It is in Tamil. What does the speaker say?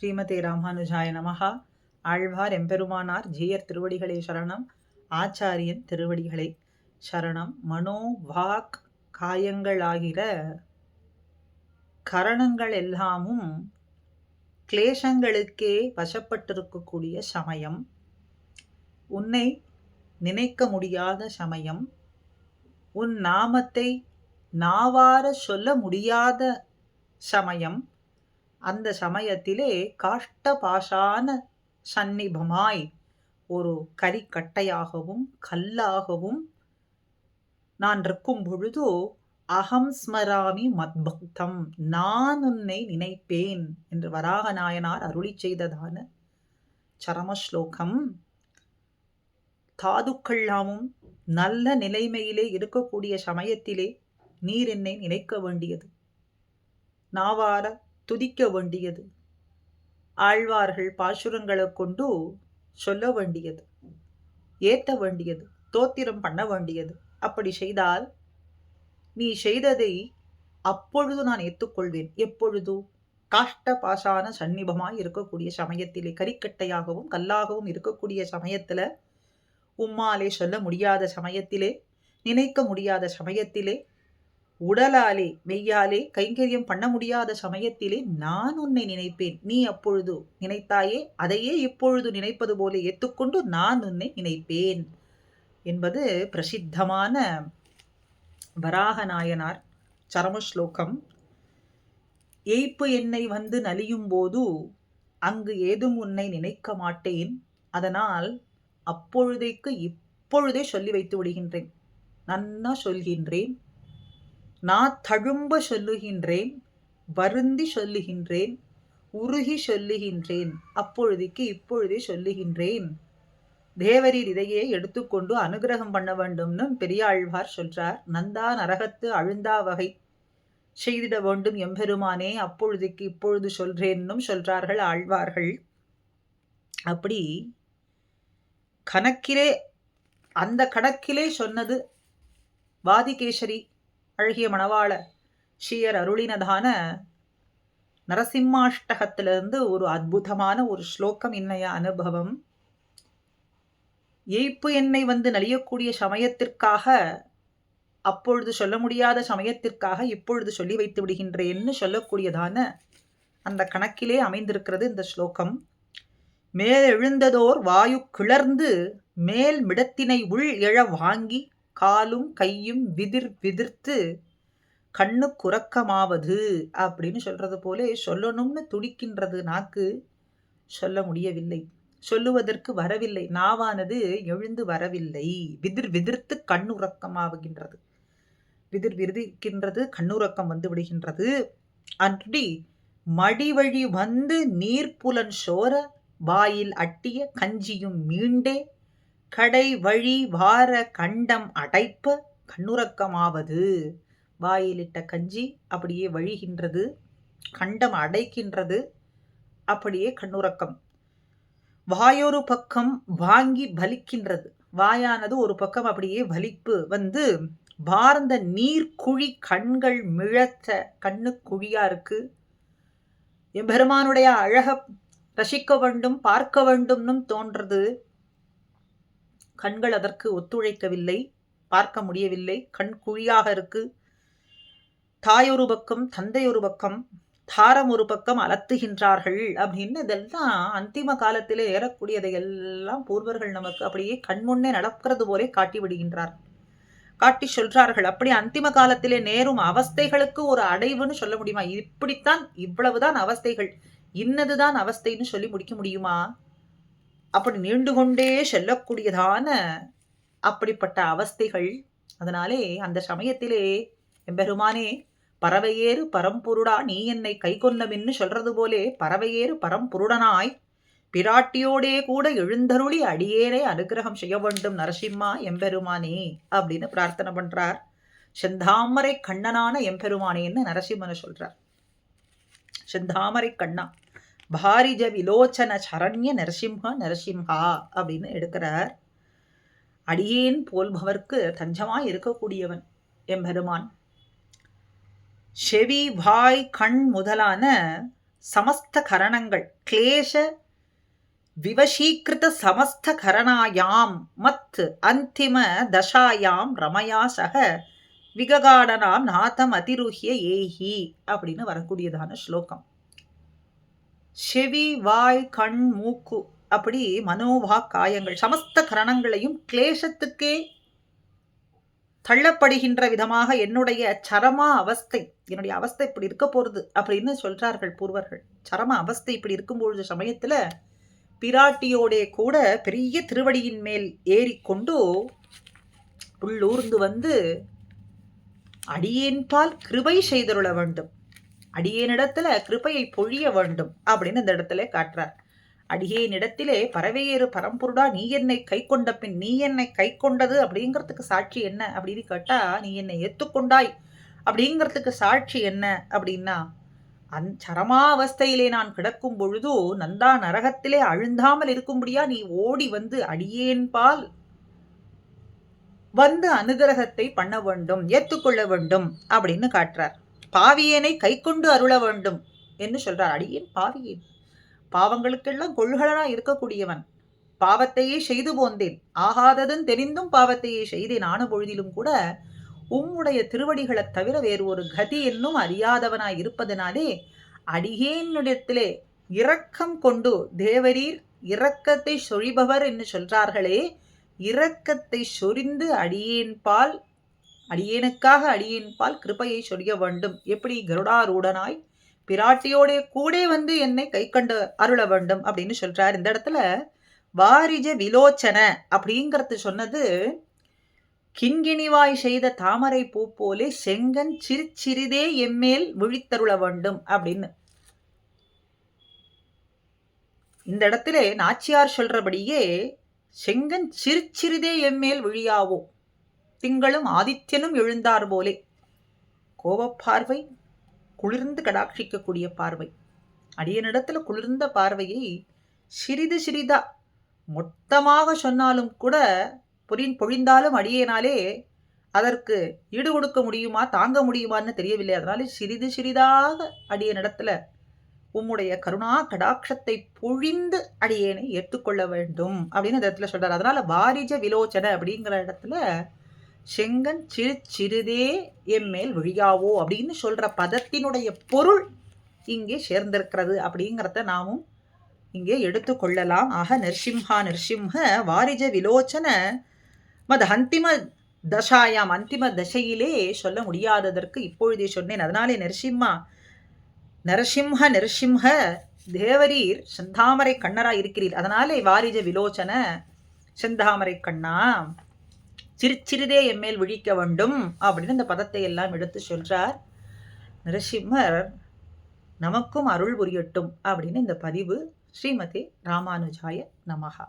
ஸ்ரீமதி ராமானுஜாய நமகா ஆழ்வார் எம்பெருமானார் ஜீயர் திருவடிகளே சரணம். ஆச்சாரியன் திருவடிகளே சரணம். மனோ வாக் காயங்களாகிற கரணங்கள் எல்லாமும் கிளேசங்களுக்கே வசப்பட்டிருக்கக்கூடிய சமயம். உன்னை நினைக்க முடியாத சமயம். உன் நாமத்தை நாவார சொல்ல முடியாத சமயம். அந்த சமயத்திலே காஷ்ட பாஷான சந்நிபமாய் ஒரு கரிக்கட்டையாகவும் கல்லாகவும் நான் இருக்கும் பொழுது அகம் ஸ்மராமி மத்பக்தம் நான் உன்னை நினைப்பேன் என்று வராக நாயனார் அருளி செய்ததான சரமஸ்லோகம். தாதுக்கள்லாமும் நல்ல நிலைமையிலே இருக்கக்கூடிய சமயத்திலே நீர் என்னை நினைக்க வேண்டியது. நாவார துதிக்க வேண்டியது. ஆழ்வார்கள் பாசுரங்களை கொண்டு சொல்ல வேண்டியது ஏத்த வேண்டியது தோத்திரம் பண்ண வேண்டியது. அப்படி செய்தால் நீ செய்ததை அப்பொழுது நான் ஏற்றுக்கொள்வேன் எப்பொழுது? காஷ்ட பாசான சந்நிபமாய் இருக்கக்கூடிய சமயத்திலே கரிக்கட்டையாகவும் கல்லாகவும் இருக்கக்கூடிய சமயத்தில் உம்மாலே சொல்ல முடியாத சமயத்திலே நினைக்க முடியாத சமயத்திலே உடலாலே மெய்யாலே கைங்கரியம் பண்ண முடியாத சமயத்திலே நான் உன்னை நினைப்பேன். நீ அப்பொழுது நினைத்தாயே அதையே இப்பொழுது நினைப்பது போல ஏற்றுக்கொண்டு நான் உன்னை நினைப்பேன். என்பது பிரசித்தமான வராக நாயனார் சரமஸ்லோகம். ஏய்ப்பு என்னை வந்து நலியும் போது அங்கு ஏதும் உன்னை நினைக்க மாட்டேன். அதனால் அப்பொழுதைக்கு இப்பொழுதே சொல்லி வைத்து விடுகின்றேன். நன்னா சொல்கின்றேன். நான் தழும்ப சொல்லுகின்றேன் வருந்தி சொல்லுகின்றேன் உருகி சொல்லுகின்றேன் அப்பொழுதுக்கு இப்பொழுதே சொல்லுகின்றேன். தேவரீர் இதையே எடுத்துக்கொண்டு அனுகிரகம் பண்ண வேண்டும்னு பெரியாழ்வார் சொல்றார். நந்தா நரகத்து அழுந்தா வகை செய்திட வேண்டும் எம்பெருமானே அப்பொழுதுக்கு இப்பொழுது சொல்றேன்னும் சொல்றார்கள் ஆழ்வார்கள். அப்படி கணக்கிலே அந்த கணக்கிலே சொன்னது வாதிகேசரி அழகிய மணவாள ஸ்ரீயர் அருளினதான நரசிம்மாஷ்டகத்திலிருந்து ஒரு அற்புதமான ஒரு ஸ்லோகம் இன்னைய அனுபவம். ஏய்ப்பு என்னை வந்து நலியக்கூடிய சமயத்திற்காக அப்பொழுது சொல்ல முடியாத சமயத்திற்காக இப்பொழுது சொல்லி வைத்து விடுகின்றேன்னு சொல்லக்கூடியதான அந்த கணக்கிலே அமைந்திருக்கிறது இந்த ஸ்லோகம். மேலெழுந்ததோர் வாயு கிளர்ந்து மேல் மிடத்தினை உள் எழ வாங்கி காலும் கையும் விதிர் விதிர்த்து கண்ணு குறக்கமாவது அப்படின்னு சொல்றது போலே சொல்லணும்னு துடிக்கின்றது நாக்கு சொல்ல முடியவில்லை. சொல்லுவதற்கு வரவில்லை. நாவானது எழுந்து வரவில்லை. விதிர் விதிர்த்து கண்ணுறக்கமாகின்றது விதிர் விதிர்க்கின்றது கண்ணுறக்கம் வந்து விடுகின்றது. அன்றி மடிவழி வந்து நீர்ப்புலன் சோர வாயில் அட்டிய கஞ்சியும் மீண்டே கடை வழி வார கண்டம் அடைப்ப கண்ணுறக்கமாவது. வாயிலிட்ட கஞ்சி அப்படியே வழிகின்றது கண்டம் அடைக்கின்றது அப்படியே கண்ணுறக்கம். வாயொரு பக்கம் வாங்கி பலிக்கின்றது வாயானது ஒரு பக்கம் அப்படியே வலிப்பு வந்து பார்ந்த நீர் குழி கண்கள் மிழத்த கண்ணு குழியா இருக்கு. என் பெருமானுடைய அழக ரசிக்க வேண்டும் பார்க்க வேண்டும்னு தோன்றது. கண்கள் அதற்கு ஒத்துழைக்கவில்லை பார்க்க முடியவில்லை. கண் குழியாக இருக்கு. தாயொரு பக்கம் தந்தை ஒரு பக்கம் தாரம் ஒரு பக்கம் அலத்துகின்றார்கள் அப்படின்னு இதெல்லாம் அந்திம காலத்தில் ஏறக்கூடியதை எல்லாம் பூர்வர்கள் நமக்கு அப்படியே கண்முன்னே நடக்கிறது போலே காட்டி விடுகின்றார். காட்டி சொல்றார்கள் அப்படி அந்திம காலத்திலே நேரும் அவஸ்தைகளுக்கு ஒரு அடைவுன்னு சொல்ல முடியுமா? இப்படித்தான் இவ்வளவுதான் அவஸ்தைகள். இன்னதுதான் அவஸ்தைன்னு சொல்லி முடிக்க முடியுமா? அப்படி நீண்டு கொண்டே செல்லக்கூடியதான அப்படிப்பட்ட அவஸ்தைகள். அதனாலே அந்த சமயத்திலே எம்பெருமானே பறவையேறு பரம்பொருடா நீ என்னை கை கொன்னவின்னு சொல்றது போலே பறவையேறு பரம்பொருடனாய். பிராட்டியோடே கூட எழுந்தருளி அடியேனே அனுகிரகம் செய்ய வேண்டும் நரசிம்மா எம்பெருமானே அப்படின்னு பிரார்த்தனை பண்றார். செந்தாமரை கண்ணனான எம்பெருமானேன்னு நரசிம்மனை சொல்றார். செந்தாமரை கண்ணா. பாரிஜ விலோச்சன சரண்ய நரசிம்ஹா நரசிம்ஹா அப்படின்னு எடுக்கிறார். அடியேன் போல்பவர்க்கு தஞ்சமாய் இருக்கக்கூடியவன் எம்பெருமான். செவி வாய் கண் முதலான சமஸ்த கரணங்கள் கிளேஷ விவசீகிருத சமஸ்த கரணாயாம் மத் அந்திம தசாயாம் ரமயா சக விககாடனாம் நாதம் அதிருஹிய ஏஹி அப்படின்னு வரக்கூடியதான ஸ்லோகம். செவி வாய் கண் மூக்கு அப்படி மனோவா காயங்கள் சமஸ்த கரணங்களையும் கிளேசத்துக்கே தள்ளப்படுகின்ற விதமாக என்னுடைய சரமா அவஸ்தை என்னுடைய அவஸ்தை இப்படி இருக்க போறது அப்படின்னு சொல்றார்கள் பூர்வர்கள். சரம அவஸ்தை இப்படி இருக்கும்பொழுது சமயத்துல பிராட்டியோடே கூட பெரிய திருவடியின் மேல் ஏறிக்கொண்டு உள்ளூர்ந்து வந்து அடியேன்பால் கிருபை செய்தருள வேண்டும். அடியேனிடத்துல கிருபையை பொழிய வேண்டும் அப்படின்னு இந்த இடத்துல காட்டுறார். அடியேனிடத்திலே பறவையேறு பரம்பொருடா நீ என்னை கை கொண்ட பின் நீ என்னை கை கொண்டது அப்படிங்கிறதுக்கு சாட்சி என்ன அப்படின்னு கேட்டா நீ என்னை ஏத்துக்கொண்டாய் அப்படிங்கிறதுக்கு சாட்சி என்ன அப்படின்னா அந் சரமாவஸ்தையிலே நான் கிடக்கும் பொழுது நந்தா நரகத்திலே அழுந்தாமல் இருக்கும்படியா நீ ஓடி வந்து அடியேன் பால் வந்து அனுகிரகத்தை பண்ண வேண்டும் ஏத்துக்கொள்ள வேண்டும் அப்படின்னு காட்டுறார். பாவியேனை கை கொண்டு அருள வேண்டும் என்று சொல்றார். அடியேன் பாவியேன். பாவங்களுக்கெல்லாம் கொள்கலனா இருக்கக்கூடியவன். பாவத்தையே செய்து போந்தேன். ஆகாததும் தெரிந்தும் பாவத்தையே செய்தேன். ஆன பொழுதிலும் கூட உம்முடைய திருவடிகளைத் தவிர வேறு ஒரு கதி என்னும் அறியாதவனாய் இருப்பதனாலே அடியேனிடத்திலே இரக்கம் கொண்டு தேவரீர் இரக்கத்தை சொழிபவர் என்று சொல்றார்களே. இரக்கத்தை சொரிந்து அடியேன்பால் அடியேனுக்காக அடியேன்பால் கிருபையை சொரிய வேண்டும். எப்படி கருடாரூடனாய் பிராட்டியோட கூட வந்து என்னை கை கண்டு அருள வேண்டும் அப்படின்னு சொல்றார். இந்த இடத்துல வாரிஜ விலோச்சன அப்படிங்கிறது சொன்னது கிண்கிணிவாய் செய்த தாமரை பூ போலே செங்கன் சிரிச்சிறிதே எம்மேல் விழித்தருள வேண்டும் அப்படின்னு. இந்த இடத்துல நாச்சியார் சொல்றபடியே செங்கன் சிறிதே எம்மேல் விழியாவோ? திங்களும் ஆதித்யனும் எழுந்தார் போலே. கோபப்பார்வை குளிர்ந்து கடாட்சிக்கக்கூடிய பார்வை. அடியனிடத்துல குளிர்ந்த பார்வையை சிறிது சிறிதா மொத்தமாக சொன்னாலும் கூட பொறின் பொழிந்தாலும் அடியேனாலே அதற்கு ஈடு கொடுக்க முடியுமா தாங்க முடியுமான்னு தெரியவில்லை. அதனால சிறிது சிறிதாக அடியனிடத்துல உம்முடைய கருணா கடாட்சத்தை பொழிந்து அடியேனை ஏற்றுக்கொள்ள வேண்டும் அப்படின்னு இந்த இடத்துல சொல்றாரு. அதனால வாரிஜ விலோச்சன அப்படிங்கிற இடத்துல செங்கன் சிறு சிறிதே எம்மேல் விழியாவோ அப்படின்னு சொல்கிற பதத்தினுடைய பொருள் இங்கே சேர்ந்திருக்கிறது அப்படிங்கிறத நாமும் இங்கே எடுத்துக்கொள்ளலாம் ஆக நரசிம்ஹா நரசிம்ஹ வாரிஜ விலோச்சன மத அந்திம தசாயாம். அந்திம தசையிலே சொல்ல முடியாததற்கு இப்பொழுதே சொன்னேன். அதனாலே நரசிம்மா நரசிம்ஹ நரசிம்ஹ தேவரீர் செந்தாமரை கண்ணரா இருக்கிறீர் அதனாலே வாரிஜ விலோச்சன செந்தாமரை கண்ணா. சிறுச்சிறிதே எம்மேல் விழிக்க வேண்டும் அப்படின்னு இந்த பதத்தை எல்லாம் எடுத்து சொல்றார் நரசிம்மர். நமக்கும் அருள் புரியட்டும் அப்படின்னு இந்த பதிவு ஸ்ரீமதி ராமானுஜாய நமகா